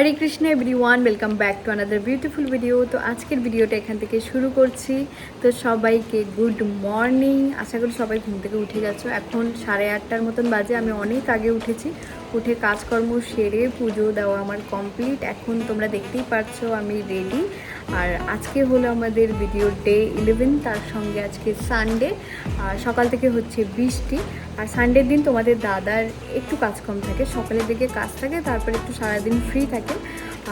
Hare Krishna everyone welcome back to another beautiful video তো আজকের ভিডিওটা এখান থেকে শুরু করছি। তো সবাইকে গুড মর্নিং আশা করি সবাই ঘুম থেকে উঠে গেছো। এখন সাড়ে আটটার মতন বাজে, আমি অনেক আগে উঠেছি। উঠে কাজকর্ম সেরে পুজো দেওয়া আমার কমপ্লিট এখন তোমরা দেখতেই পারছ আমি রেডি আর আজকে হলো আমাদের ভিডিও ডে ইলেভেন তার সঙ্গে আজকে সানডে আর সকাল থেকে হচ্ছে বৃষ্টি। আর সানডের দিন তোমাদের দাদার একটু কাজ কম থাকে, সকালের দিকে কাজ থাকে, তারপরে একটু সারাদিন ফ্রি থাকে।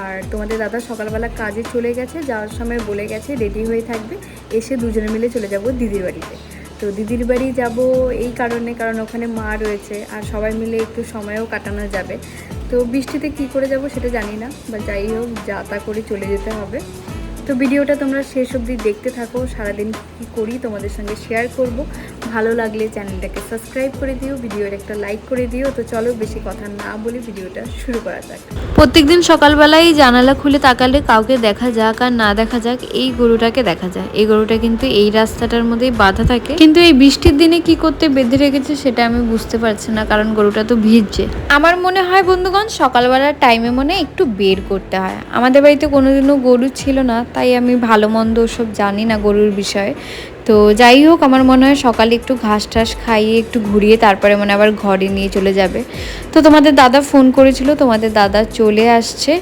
আর তোমাদের দাদা সকালবেলা কাজে চলে গেছে, যাওয়ার সময় বলে গেছে রেডি হয়ে থাকবে। এসে দুজনে মিলে চলে যাব দিদির বাড়িতে। তো দিদির বাড়ি যাব এই কারণে, কারণ ওখানে মা রয়েছে আর সবাই মিলে একটু সময়ও কাটানো যাবে। তো বৃষ্টিতে কি করে যাব সেটা জানি না বা যাই হোক, যা তা করে চলে যেতে হবে। তো ভিডিওটা তোমরা শেষ অবধি দেখতে থাকো। সারাদিন কি করি তোমাদের সঙ্গে শেয়ার করব। ভালো লাগলে চ্যানেলটাকে সাবস্ক্রাইব করে দিও ভিডিওর একটা লাইক করে দিও। তো চলো বেশি কথা না বলে ভিডিওটা শুরু করা যাক। প্রত্যেকদিন সকালবেলায় জানালা খুলে তাকালে কাউকে দেখা যাক আর না দেখা যাক এই গরুটাকে দেখা যায়। এই গরুটা কিন্তু এই রাস্তাটার মধ্যেই বাধা থাকে। কিন্তু এই বৃষ্টির দিনে কি করতে বেঁধে রেখেছে সেটা আমি বুঝতে পারছি না কারণ গরুটা তো ভিজছে। আমার মনে হয় বন্ধুগণ সকালবেলার টাইমে মনে একটু বের করতে হয়। আমাদের বাড়িতে কোনোদিনও গরু ছিল না তাই আমি ভালো মন্দ সব জানি না গরুর বিষয়ে। তো যাই হোক, আমার মনে হয় সকালে একটু ঘাস টাস খাইয়ে একটু ঘুরিয়ে তারপরে মনে আবার ঘরে নিয়ে চলে যাবে। তো তোমাদের দাদা ফোন করেছিল, তোমাদের দাদা চলে আসছে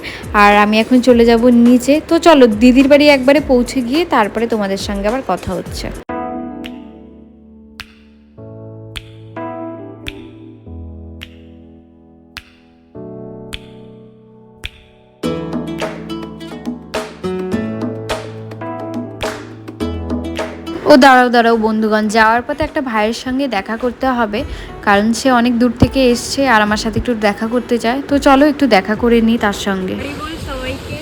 আর আমি এখন চলে যাব নিচে। তো চলো, দিদির বাড়ি একবারে পৌঁছে গিয়ে তারপরে তোমাদের সঙ্গে আবার কথা হচ্ছে। দাঁড়াও দাঁড়াও বন্ধুগণ, যাওয়ার পথে একটা ভাইয়ের সঙ্গে দেখা করতে হবে, কারণ সে অনেক দূর থেকে এসছে আর আমার সাথে একটু দেখা করতে চায় তো চলো একটু দেখা করে নিই তার সঙ্গে বল সবাইকে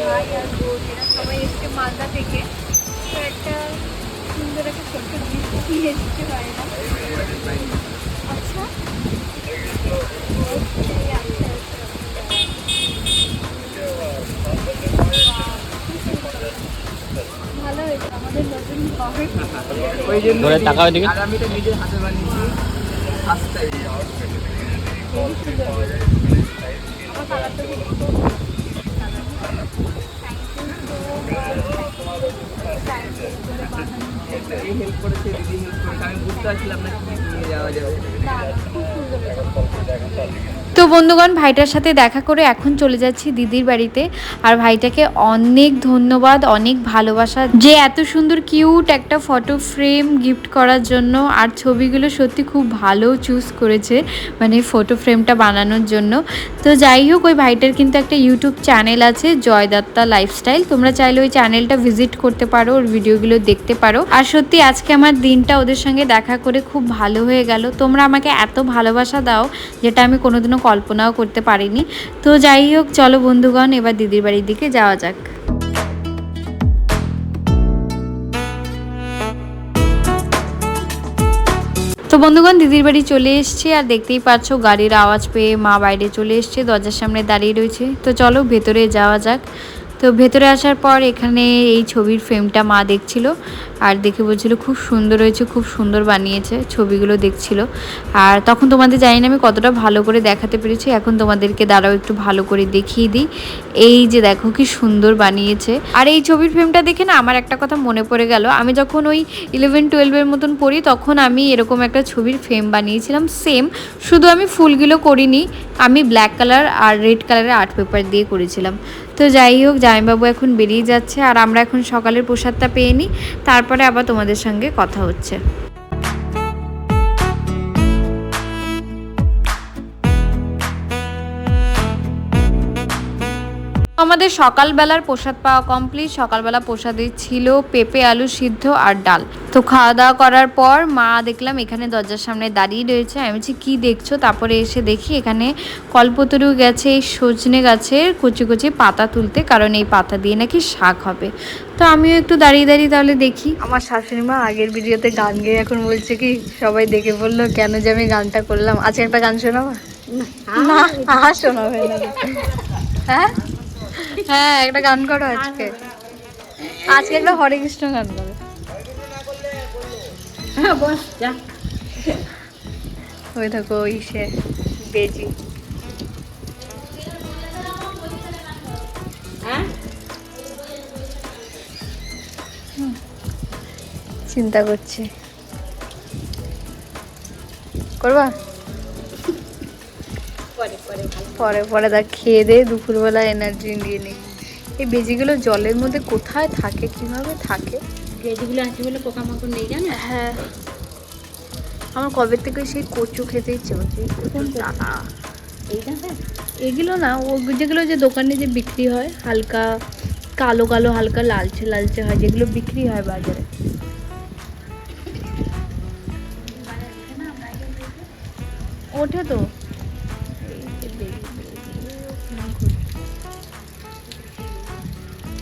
ভাই আর বোন এরা সবাই এসছে মালদা থেকে তো একটা সুন্দর একটা ছোট্ট গিফট নিয়ে এসছে ভাইরা আচ্ছা এই আচ্ছা, আচ্ছা। ভালো হয়েছে আমাদের নতুন ঘর ওই জন্য ধরে টাকা ওইদিকে। Thank আমি তো বন্ধুগণ, ভাইটার সাথে দেখা করে এখন চলে যাচ্ছি দিদির বাড়িতে। আর ভাইটাকে অনেক ধন্যবাদ, অনেক ভালোবাসা। যে এত সুন্দর কিউট একটা ফটো ফ্রেম গিফট করার জন্য। আর ছবিগুলো সত্যি খুব ভালো চুজ করেছে মানে ফটো ফ্রেমটা বানানোর জন্য। তো যাই হোক, ওই ভাইটার কিন্তু একটা ইউটিউব চ্যানেল আছে, জয়দত্তা লাইফস্টাইল তোমরা চাইলে ওই চ্যানেলটা ভিজিট করতে পারো, ওর ভিডিওগুলো দেখতে পারো। আর সত্যি আজকে আমার দিনটা ওদের সঙ্গে দেখা করে খুব ভালো হয়ে গেল। তোমরা আমাকে এত ভালোবাসা দাও যেটা আমি কোনোদিনও কল্পনাও করতে পারিনি। তো যাই হোক, চলো বন্ধুগণ, এবার দিদির বাড়ির দিকে যাওয়া যাক। তো বন্ধুগণ, দিদির বাড়ি চলে এসছে আর দেখতেই পাচ্ছ গাড়ির আওয়াজ পেয়ে মা বাইরে চলে এসছে, দরজার সামনে দাঁড়িয়ে রয়েছে। তো চলো ভেতরে যাওয়া যাক। তো ভেতরে আসার পর এখানে এই ছবির ফ্রেমটা মা দেখছিল আর দেখে বলছিল, খুব সুন্দর হয়েছে, খুব সুন্দর বানিয়েছে ছবিগুলো দেখছিল। আর তখন তোমাদের জানি না আমি কতটা ভালো করে দেখাতে পেরেছি, এখন তোমাদেরকে দাঁড়াও একটু ভালো করে দেখিয়ে দিই। এই যে দেখো কি সুন্দর বানিয়েছে। আর এই ছবির ফ্রেমটা দেখে না আমার একটা কথা মনে পড়ে গেল। আমি যখন ওই ইলেভেন টুয়েলভের মতন পড়ি, তখন আমি এরকম একটা ছবির ফ্রেম বানিয়েছিলাম সেম শুধু আমি ফুলগুলো করিনি, আমি ব্ল্যাক কালার আর রেড কালারের আর্ট পেপার দিয়ে করেছিলাম। তো যাই হোক, জামাইবাবু এখন বেরিয়ে যাচ্ছে, আর আমরা এখন সকালের প্রসাদটা পেয়ে নিই, তারপরে আবার তোমাদের সঙ্গে কথা হচ্ছে। আমাদের সকালবেলার প্রসাদ পাওয়া কমপ্লিট সকালবেলা প্রসাদে ছিল পেঁপে আলু সিদ্ধ আর ডাল। তো খাওয়া দাওয়া করার পর মা দেখলাম এখানে দরজার সামনে দাঁড়িয়ে রয়েছে। আমি বলছি কী দেখছ? তারপরে এসে দেখি এখানে কল্পতরু গেছে এই সজনে গাছের কচি কচি পাতা তুলতে কারণ এই পাতা দিয়ে নাকি শাক হবে। তো আমিও একটু দাঁড়িয়ে দাঁড়িয়ে তাহলে দেখি। আমার শাশুড়ি মা আগের ভিডিওতে গান গেয়ে এখন বলছে কি সবাই দেখে বলল কেন যে আমি গানটা করলাম? আজকে একটা গান শোনাবো? না শোনাবে না। হ্যাঁ? হ্যাঁ একটা গান করো আজকে। আজকে একটা হরে কৃষ্ণ গান করো। হ্যাঁ, থাকো বেজি। হ্যাঁ? চিন্তা করছি। করবা? পরে পরে তা খেয়ে দে দুপুরবেলা এনার্জি নিয়ে নিই এই বেজিগুলো জলের মধ্যে কোথায় থাকে কীভাবে থাকে? ভেজগুলো আছে বলে পোকামাকড় নেই জানো? হ্যাঁ। আমার কবে থেকে সেই কচু খেতে ইচ্ছে করছে? এগুলো না ও যেগুলো যে দোকানে যে বিক্রি হয় হালকা কালো কালো হালকা লালচে লালচে হয় যেগুলো বিক্রি হয় বাজারে। ওঠে তো।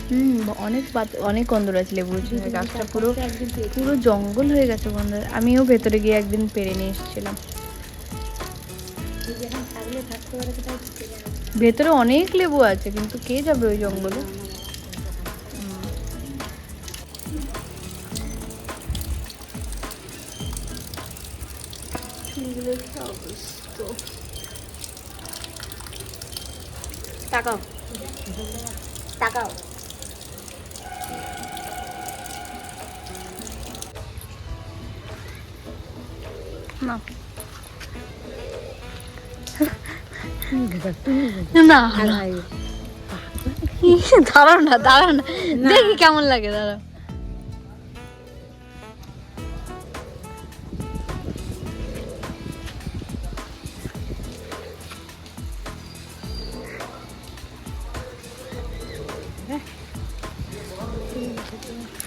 হুম অনেক অনেক গন্ধ আছে লেবু গাছটা। পুরো পুরো জঙ্গল হয়ে গেছে গন্ধ আমিও ভেতরে গিয়ে একদিন পেরে নিয়ে এসেছিলাম। ভেতরে অনেক লেবু আছে কিন্তু কে যাবে ওই জঙ্গলে? তাকাও। তাকাও। না। না দাঁড়াও না দাঁড়াও না। দেখি কেমন লাগে দাঁড়াও।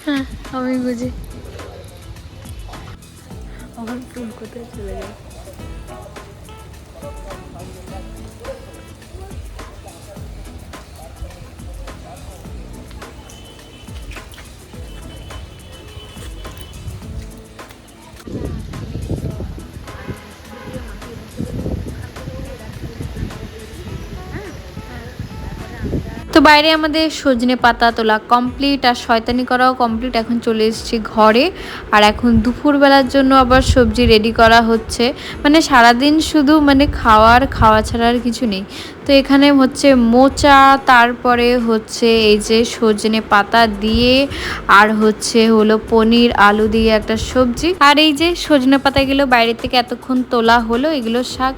হ্যাঁ আমি বুঝি। আমার ফুল কোথায় চলে যায়? তো বাইরে আমাদের সজনে পাতা তোলা কমপ্লিট আর শয়তানি করাও কমপ্লিট এখন চলে এসেছি ঘরে। আর এখন দুপুরবেলার জন্য আবার সবজি রেডি করা হচ্ছে। মানে সারাদিন শুধু মানে খাওয়ার, খাওয়া ছাড়া আর কিছু নেই। তো এখানে হচ্ছে মোচা, তারপরে হচ্ছে এই যে সজনে পাতা দিয়ে আর হচ্ছে হলো পনির, আলু দিয়ে একটা সবজি। আর এই যে সজনে পাতাগুলো বাইরে থেকে এতক্ষণ তোলা হলো, এগুলো শাক।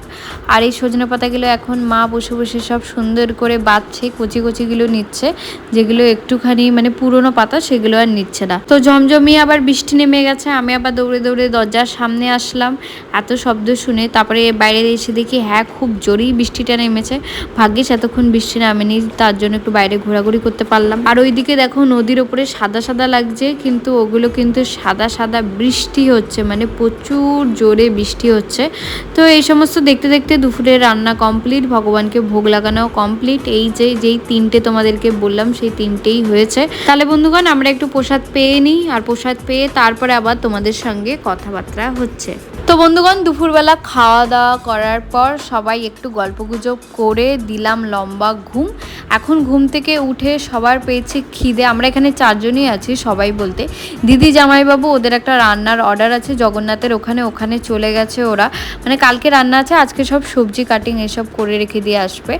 আর এই সজনে পাতাগুলো এখন মা বসে বসে সব সুন্দর করে বাচ্ছে কচি কচিগুলো নিচ্ছে। যেগুলো একটুখানি মানে পুরনো পাতা, সেগুলো আর নিচ্ছে না। তো জমজমিয়ে আবার বৃষ্টি নেমে গেছে, আমি আবার দৌড়ে দৌড়ে দরজার সামনে আসলাম। এত শব্দ শুনে তারপরে বাইরে এসে দেখি হ্যাঁ খুব জোরেই বৃষ্টিটা নেমেছে। ভাগ্যিস এতক্ষণ বৃষ্টি নামেনি, তার জন্য একটু বাইরে ঘোরাঘুরি করতে পারলাম। আর ওইদিকে দেখো নদীর ওপরে সাদা সাদা লাগছে, কিন্তু ওগুলো কিন্তু সাদা সাদা বৃষ্টি হচ্ছে মানে প্রচুর জোরে বৃষ্টি হচ্ছে। তো এই সমস্ত দেখতে দেখতে দুপুরে রান্না কমপ্লিট ভগবানকে ভোগ লাগানো কমপ্লিট এই যে, যেই তিনটে তোমাদেরকে বললাম, সেই তিনটেই হয়েছে। তাহলে বন্ধুগণ, আমরা একটু প্রসাদ পেয়ে নিই, আর প্রসাদ পেয়ে তারপরে আবার তোমাদের সঙ্গে কথাবার্তা হচ্ছে। তো বন্ধুগণ, দুপুরবেলা খাওয়া দাওয়া করার পর সবাই একটু গল্পগুজব করে দিলাম লম্বা ঘুম। এখন ঘুম থেকে উঠে সবার পেয়েছে খিদে। আমরা এখানে চারজনই আছি, সবাই বলতে। দিদি জামাইবাবু, ওদের একটা রান্নার অর্ডার আছে, জগন্নাথের ওখানে ওখানে চলে গেছে ওরা। মানে কালকে রান্না আছে, আজকে সব সবজি কাটিং এসব করে রেখে দিয়ে আসবে।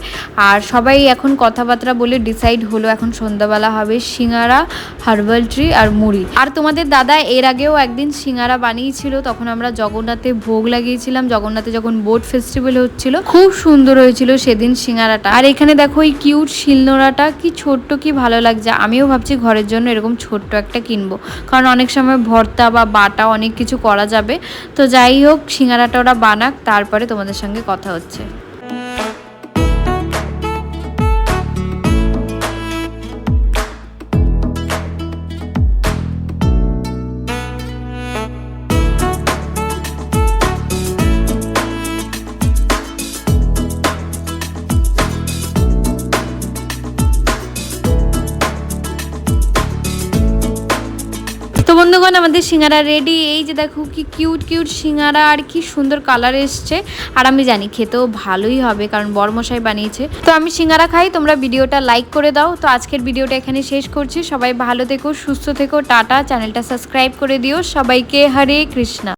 আর সবাই এখন কথাবার্তা বলে ডিসাইড হলো, এখন সন্ধ্যাবেলা হবে সিঙ্গারা হার্বাল ট্রি আর মুড়ি। আর তোমাদের দাদা, এর আগেও একদিন সিঙ্গারা বানিয়েছিল, তখন আমরা জগন্নাথে ভোগ লাগিয়েছিলাম। জগন্নাথে যখন বোট ফেস্টিভ্যাল হচ্ছিল, খুব সুন্দর হয়েছিল সেদিন সিঙ্গারাটা। আর এখানে দেখো এই কিউট শিলনোড়াটা, কি ছোট্ট, কি ভালো লাগছে। আমিও ভাবছি ঘরের জন্য এরকম ছোট্ট একটা কিনবো। কারণ অনেক সময় ভর্তা বা বাটা অনেক কিছু করা যাবে। তো যাই হোক, সিঙ্গারাটা ওরা বানাক, তারপরে তোমাদের সঙ্গে কথা হচ্ছে। তো বন্ধুগণ, আমাদের সিঙ্গারা রেডি এই যে দেখো, কি কিউট কিউট সিঙ্গারা, আর কি সুন্দর কালার এসছে। আর আমি জানি খেতেও ভালোই হবে, কারণ বর্মশাই বানিয়েছে। তো আমি সিঙ্গারা খাই, তোমরা ভিডিওটা লাইক করে দাও। তো আজকের ভিডিওটা এখানে শেষ করছি। সবাই ভালো থেকো, সুস্থ থেকো। টাটা, চ্যানেলটা সাবস্ক্রাইব করে দিও। সবাইকে হরে কৃষ্ণা।